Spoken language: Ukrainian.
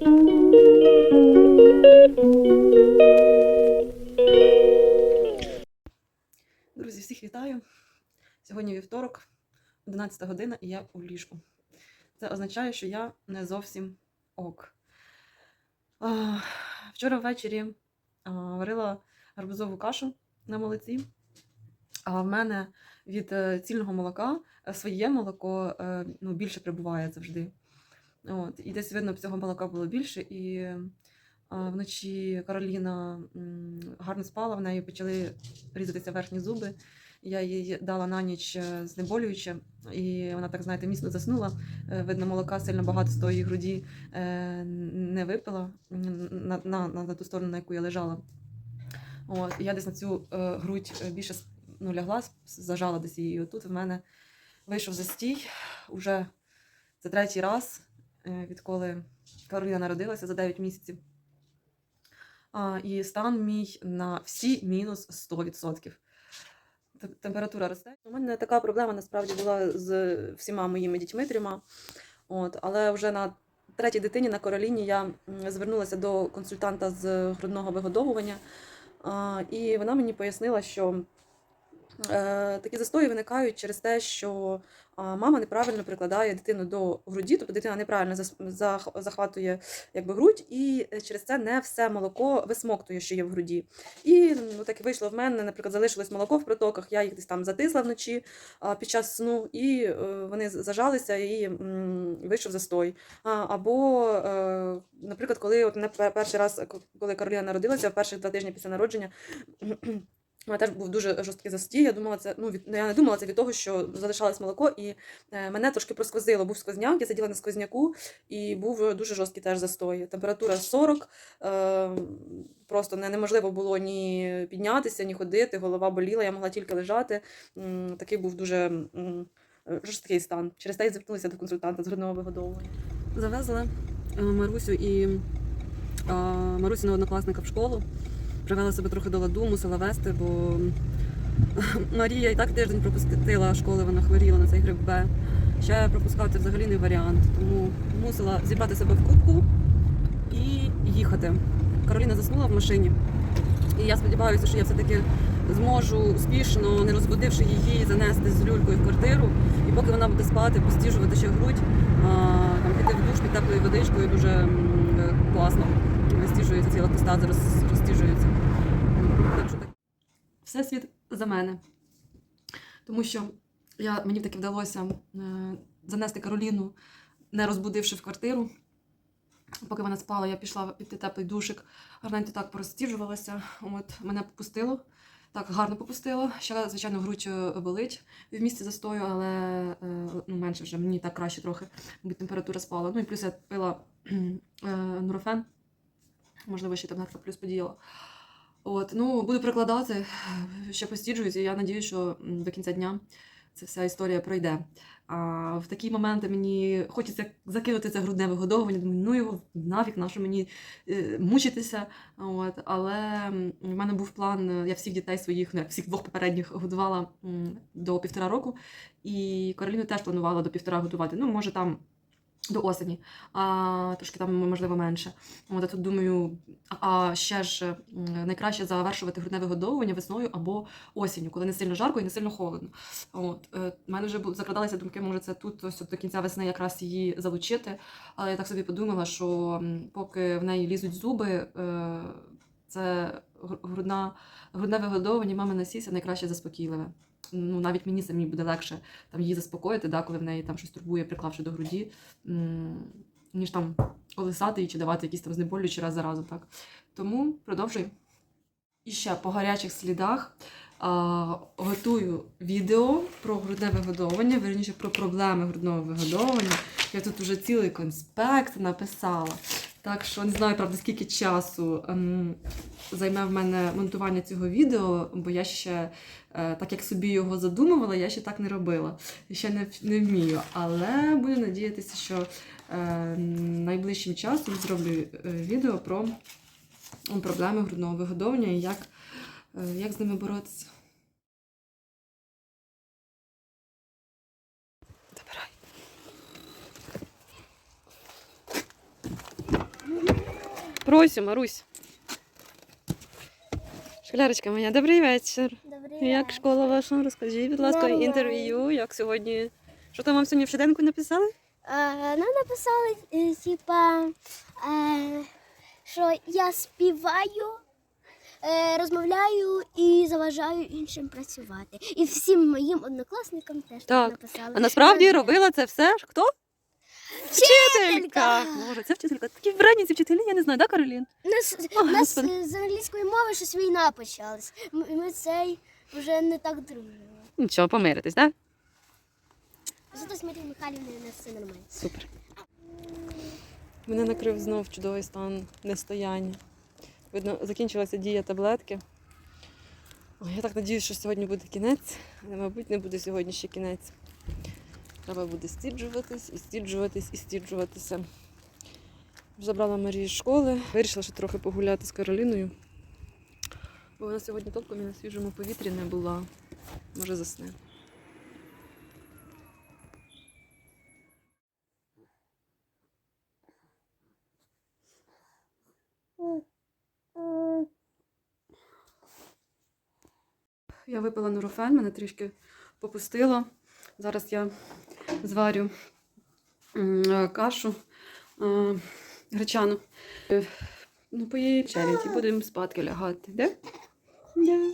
Друзі, всіх вітаю. Сьогодні вівторок, 11 година, і я у ліжку. Це означає, що я не зовсім ок. Вчора ввечері варила гарбузову кашу на молоці. А в мене від е, цільного молока своє молоко е, ну, більше прибуває завжди. От, і десь видно, цього молока було більше. І а, вночі Кароліна гарно спала, в неї почали різатися верхні зуби. Я їй дала на ніч е, знеболююче, і вона так, знаєте, міцно заснула. Е, Видно, молока сильно багато з тої груді е, не випила на, на, на ту сторону, на яку я лежала. От, я десь на цю грудь більше ну, лягла, зажала десь її. Отут в мене вийшов застій. Уже це третій раз, відколи Кароліна народилася за 9 місяців. І стан мій на всі мінус 100%. Температура росте. У мене така проблема насправді була з всіма моїми дітьми трьома. От, але вже на третій дитині на Кароліні я звернулася до консультанта з грудного вигодовування. І вона мені пояснила, що е, такі застої виникають через те, що мама неправильно прикладає дитину до груді, тобто дитина неправильно захватує якби, грудь, і через це не все молоко висмоктує, що є в груді. І ну, так і вийшло в мене, наприклад, залишилось молоко в протоках, я їх десь там затисла вночі під час сну, і е, вони зажалися, і вийшов застой. Або, е, наприклад, коли от перший раз, коли Кароліна народилася, в перших два тижні після народження. У мене теж був дуже жорсткий застій. Я думала, це ну від ну, я не думала це від того, що залишалось молоко, і е, мене трошки просквозило. Був сквозняк, я сиділа на сквозняку, і був дуже жорсткий теж застой. Температура 40. Е, просто не, неможливо було ні піднятися, ні ходити. Голова боліла, я могла тільки лежати. Такий був дуже жорсткий стан. Через те й звернулася до консультанта з грудного вигодовування. Завезла е, Марусю і е, Марусіного однокласника в школу. Привела себе трохи до ладу, мусила вести, бо Марія і так тиждень пропустила школи, вона хворіла на цей грип Б. Ще пропускати взагалі не варіант. Тому мусила зібрати себе в кубку і їхати. Кароліна заснула в машині. І я сподіваюся, що я все-таки зможу успішно, не розбудивши її, занести з люлькою в квартиру. І поки вона буде спати, постіжувати ще грудь, піти в душ під теплою водичкою дуже е, класно. Вистіжується ціла коста, зараз розтіжується. Так. Все світ за мене. Тому що я, мені таки вдалося е, занести Кароліну, не розбудивши в квартиру. Поки вона спала, я пішла піти теплий душик, гарненько так порозтіжувалася. От мене попустило. Так, гарно попустило. Ще, звичайно, грудь е, болить в місці застою, але е, ну, менше вже мені так краще трохи, бо температура спала. Ну і плюс я пила нурофен. Можливо, ще таблетка плюс подіяла. От, ну, буду прикладати, ще постіджуюся, і я надію, що до кінця дня ця вся історія пройде. А в такі моменти мені хочеться закинути це грудне вигодовування. Думаю, ну його нафіг, на що мені е, мучитися. От, але в мене був план, е, я всіх дітей своїх, ну, всіх двох попередніх годувала до півтора року, і Кароліну теж планувала до півтора годувати. Ну, може, там. До осені, а трошки там можливо менше. От а тут думаю, а ще ж найкраще завершувати грудне вигодовування весною або осінню, коли не сильно жарко і не сильно холодно. От е, в мене вже закрадалися думки, може це тут ось до кінця весни якраз її залучити. Але я так собі подумала, що поки в неї лізуть зуби, е, це грудна, грудне вигодовування мами на сіся найкраще заспокійливе. Ну, навіть мені самі буде легше там її заспокоїти, да, коли в неї там щось турбує, приклавши до груді, ніж там колисати її чи давати якісь там знеболюючі раз за разом. Так. Тому продовжуй. І ще по гарячих слідах а, готую відео про грудне вигодовування, верніше про проблеми грудного вигодовування. Я тут вже цілий конспект написала. Так що не знаю, правда, скільки часу ем, займе в мене монтування цього відео, бо я ще, е, так як собі його задумувала, я ще так не робила. Ще не, не вмію. Але буду надіятися, що е, найближчим часом зроблю е, відео про проблеми грудного вигодовування і як, е, як з ними боротися. Росю, Марусь. Школярочка моя, добрий вечір. Добрий Як школа ваша? Розкажіть, будь ласка, Нормально. інтерв'ю, як сьогодні. Що там вам сьогодні в щоденку написали? А, нам написали, е, типа, е, що я співаю, е, розмовляю і заважаю іншим працювати. І всім моїм однокласникам теж Так. так написали. А насправді Е, робила це все ж хто? Вчителька! Боже, це вчителька. Такі вбрані ці вчителі, я не знаю, да, Каролін? У нас, О, у нас Господи. е, з англійської мови щось війна почалась. М- Ми цей вже не так дружимо. Нічого, помиритесь, так? Зато з Марією Михайлівною у нас все нормально. Супер. Мене накрив знов чудовий стан нестояння. Видно, закінчилася дія таблетки. Ой, я так надіюсь, що сьогодні буде кінець, але, мабуть, не буде сьогодні ще кінець. Треба буде стіджуватись, і стіджуватись, і стіджуватися. Забрала Марію з школи. Вирішила ще трохи погуляти з Кароліною. Бо вона сьогодні толком і на свіжому повітрі не була. Може засне. Я випила нурофен, мене трішки попустило. Зараз я зварю е, кашу е, гречану. Е, Ну, по її челяді будемо спадки лягати. Де? Де?